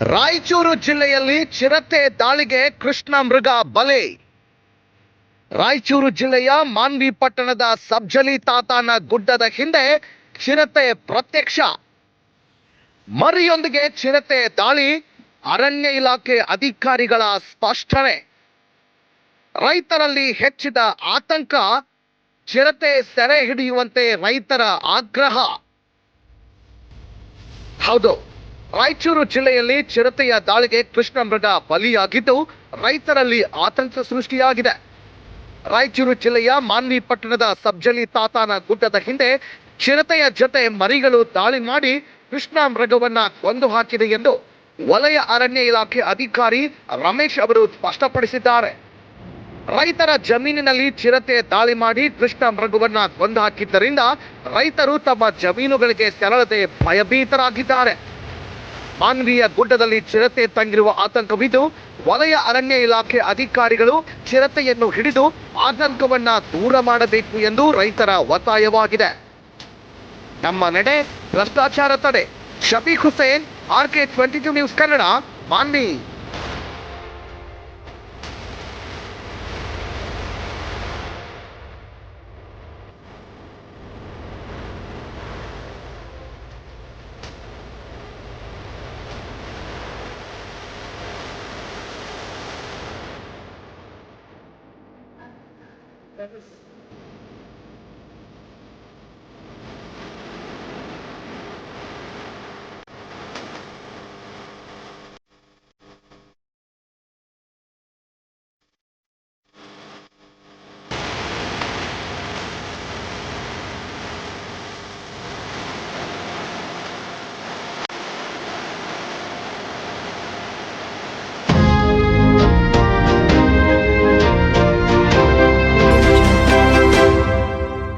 ರಾಯಚೂರು ಜಿಲ್ಲೆಯಲ್ಲಿ ಚಿರತೆ ದಾಳಿಗೆ ಕೃಷ್ಣ ಮೃಗ ಬಲೆ. ರಾಯಚೂರು ಜಿಲ್ಲೆಯ ಮಾನ್ವಿ ಪಟ್ಟಣದ ಸಬ್ಜಲಿ ತಾತಾನ ಗುಡ್ಡದ ಹಿಂದೆ ಚಿರತೆ ಪ್ರತ್ಯಕ್ಷ. ಮರಿಯೊಂದಿಗೆ ಚಿರತೆ ದಾಳಿ ಅರಣ್ಯ ಇಲಾಖೆ ಅಧಿಕಾರಿಗಳ ಸ್ಪಷ್ಟನೆ. ರೈತರಲ್ಲಿ ಹೆಚ್ಚಿದ ಆತಂಕ, ಚಿರತೆ ಸೆರೆ ಹಿಡಿಯುವಂತೆ ರೈತರ ಆಗ್ರಹ. ಹೌದು. ರಾಯಚೂರು ಜಿಲ್ಲೆಯಲ್ಲಿ ಚಿರತೆಯ ದಾಳಿಗೆ ಕೃಷ್ಣ ಮೃಗ ಬಲಿಯಾಗಿದ್ದು ರೈತರಲ್ಲಿ ಆತಂಕ ಸೃಷ್ಟಿಯಾಗಿದೆ. ರಾಯಚೂರು ಜಿಲ್ಲೆಯ ಮಾನ್ವಿ ಪಟ್ಟಣದ ಸಬ್ಜಲಿ ತಾತಾನ ಗುಡ್ಡದ ಹಿಂದೆ ಚಿರತೆಯ ಜೊತೆ ಮರಿಗಳು ದಾಳಿ ಮಾಡಿ ಕೃಷ್ಣ ಮೃಗವನ್ನ ಕೊಂದು ಹಾಕಿದೆ ಎಂದು ವಲಯ ಅರಣ್ಯ ಇಲಾಖೆ ಅಧಿಕಾರಿ ರಮೇಶ್ ಅವರು ಸ್ಪಷ್ಟಪಡಿಸಿದ್ದಾರೆ. ರೈತರ ಜಮೀನಿನಲ್ಲಿ ಚಿರತೆ ದಾಳಿ ಮಾಡಿ ಕೃಷ್ಣ ಮೃಗವನ್ನ ಕೊಂದು ಹಾಕಿದ್ದರಿಂದ ರೈತರು ತಮ್ಮ ಜಮೀನುಗಳಿಗೆ ತೆರಳದೆ ಭಯಭೀತರಾಗಿದ್ದಾರೆ. ಮಾನ್ವಿಯ ಗುಡ್ಡದಲ್ಲಿ ಚಿರತೆ ತಂಗಿರುವ ಆತಂಕವಿದ್ದು, ವಲಯ ಅರಣ್ಯ ಇಲಾಖೆ ಅಧಿಕಾರಿಗಳು ಚಿರತೆಯನ್ನು ಹಿಡಿದು ಆತಂಕವನ್ನ ದೂರ ಮಾಡಬೇಕು ಎಂದು ರೈತರ ಒತ್ತಾಯವಾಗಿದೆ. ನಮ್ಮ ನಡೆ ಭ್ರಷ್ಟಾಚಾರ ತಡೆ. Shafeeq Hussain R K twenty two news Kannada, Manvi. That was